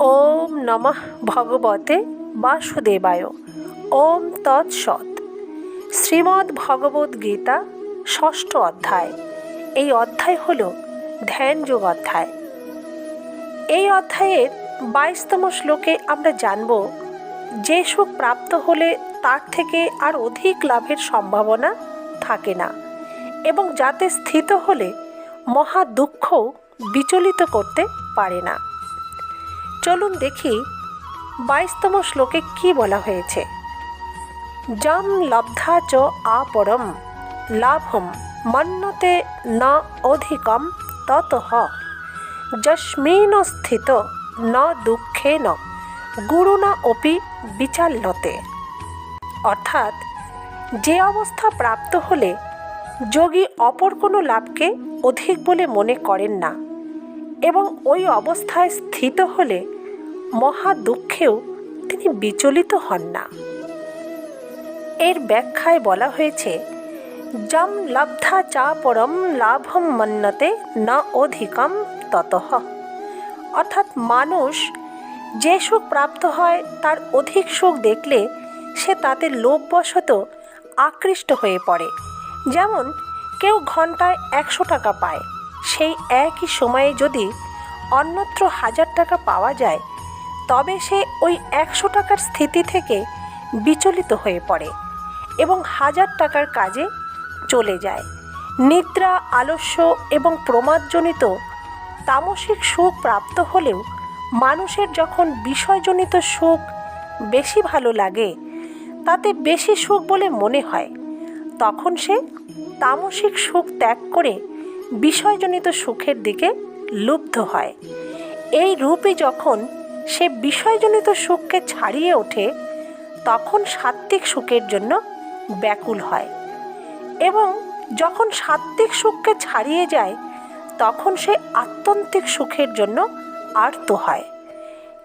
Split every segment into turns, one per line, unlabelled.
ওম নমঃ ভগবতে বাসুদেবায়। ওম তৎসৎ শ্রীমদ্ ভগবদ্ গীতা, ষষ্ঠ অধ্যায়। এই অধ্যায় হল ধ্যানযোগ অধ্যায়। এই অধ্যায়ের বাইশতম শ্লোকে আমরা জানব, যে সুখ প্রাপ্ত হলে তার থেকে আর অধিক লাভের সম্ভাবনা থাকে না এবং যাতে স্থিত হলে মহা দুঃখ বিচলিত করতে পারে না। চলুন দেখি বাইশতম শ্লোকে কি বলা হয়েছে। যম লব্ধা চ আপরম, লাভম মন্যতে ন অধিকম ততঃ। যস্মিন স্থিত, ন দুঃখেন, গুরুণা অপি বিচাল্যতে। অর্থাৎ, যে অবস্থা প্রাপ্ত হলে যোগী অপর কোনো লাভকে অধিক বলে মনে করেন না, এবং ওই অবস্থায় স্থিত হলে মহা দুঃখেও তিনি বিচলিত হন না। এর ব্যাখ্যায় বলা হয়েছে, যম লব্ধা চা পরম লাভম মন্যতে না অধিকম ততঃ। অর্থাৎ মানুষ যে সুখ প্রাপ্ত হয়, তার অধিক সুখ দেখলে সে তাতে লোভবশত আকৃষ্ট হয়ে পড়ে। যেমন, কেউ ঘন্টায় একশো টাকা পায়, সেই একই সময়ে যদি অন্যত্র হাজার টাকা পাওয়া যায় তবে সে ওই একশো টাকার স্থিতি থেকে বিচলিত হয়ে পড়ে এবং হাজার টাকার কাজে চলে যায়। নিদ্রা, আলস্য এবং প্রমাদজনিত তামসিক সুখ প্রাপ্ত হলেও মানুষের যখন বিষয়জনিত সুখ বেশি ভালো লাগে, তাতে বেশি সুখ বলে মনে হয়, তখন সে তামসিক সুখ ত্যাগ করে বিষয়জনিত সুখের দিকে লুব্ধ হয়। এই রূপে যখন সে বিষয়জনিত সুখকে ছাড়িয়ে ওঠে, তখন সাত্ত্বিক সুখের জন্য ব্যাকুল হয় এবং যখন সাত্ত্বিক সুখকে ছাড়িয়ে যায়, তখন সে আত্যন্তিক সুখের জন্য আর্ত হয়।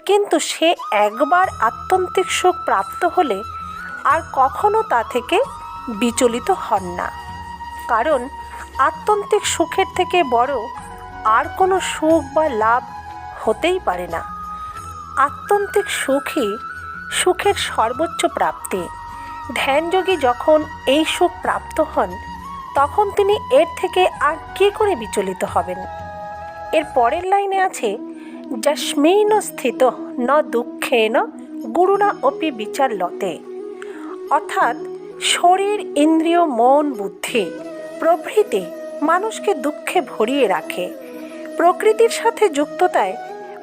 কিন্তু সে একবার আত্যন্তিক সুখ প্রাপ্ত হলে আর কখনো তা থেকে বিচলিত হন না। কারণ আত্যন্তিক সুখের থেকে বড় আর কোনো সুখ বা লাভ হতেই পারে না। আত্যন্তিক সুখই সুখের সর্বোচ্চ প্রাপ্তি। ধ্যানযোগী যখন এই সুখ প্রাপ্ত হন, তখন তিনি এর থেকে আর কী করে বিচলিত হবেন? এর পরের লাইনে আছে, যস্মিন স্থিত ন দুঃখে দুঃখেন গুরুণা অপি বিচার লতে অর্থাৎ শরীর, ইন্দ্রিয়, মন, বুদ্ধি প্রভৃতি মানুষকে দুঃখে ভরিয়ে রাখে। প্রকৃতির সাথে যুক্ততায়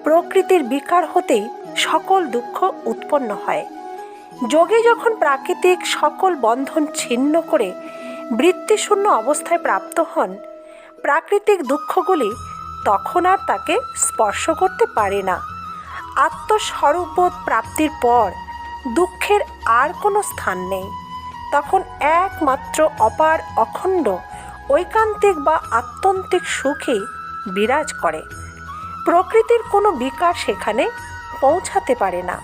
প্রকৃতির বিকার হতেই সকল দুঃখ উৎপন্ন হয়। যোগে যখন প্রাকৃতিক সকল বন্ধন ছিন্ন করে বৃত্তিশূন্য অবস্থায় প্রাপ্ত হন, প্রাকৃতিক দুঃখগুলি তখন আর তাকে স্পর্শ করতে পারে না। আত্মস্বরূপবোধ প্রাপ্তির পর দুঃখের আর কোনো স্থান নেই। তখন একমাত্র অপার অখণ্ড, ঐকান্তিক বা আত্যন্তিক সুখই বিরাজ করে। প্রকৃতির কোনো বিকার সেখানে পৌঁছাতে পারে না।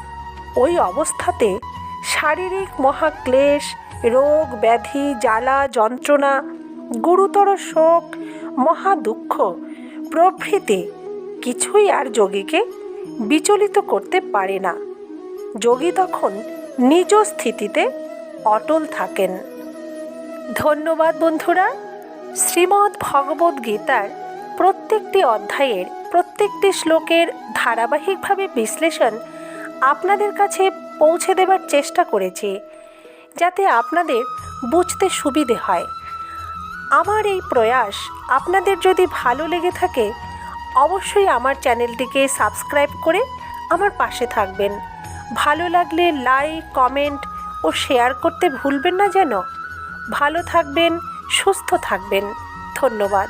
ওই অবস্থাতে শারীরিক মহাক্লেশ, রোগ, ব্যাধি, জ্বালা, যন্ত্রণা, গুরুতর শোক, মহা দুঃখ প্রভৃতি কিছুই আর যোগীকে বিচলিত করতে পারে না। যোগী তখন নিজ স্থিতিতে অটল থাকেন। ধন্যবাদ বন্ধুরা, শ্রীমদ্ ভগবদ্ গীতার প্রত্যেকটি অধ্যায়ের, প্রত্যেকটি শ্লোকের ধারাবাহিকভাবে বিশ্লেষণ আপনাদের কাছে পৌঁছে দেবার চেষ্টা করেছি, যাতে আপনাদের বুঝতে সুবিধে হয়। আমার এই প্রয়াস আপনাদের যদি ভালো লেগে থাকে, অবশ্যই আমার চ্যানেলটিকে সাবস্ক্রাইব করে আমার পাশে থাকবেন। ভালো লাগলে লাইক, কমেন্ট ও শেয়ার করতে ভুলবেন না যেন। ভালো থাকবেন, সুস্থ থাকবেন। ধন্যবাদ।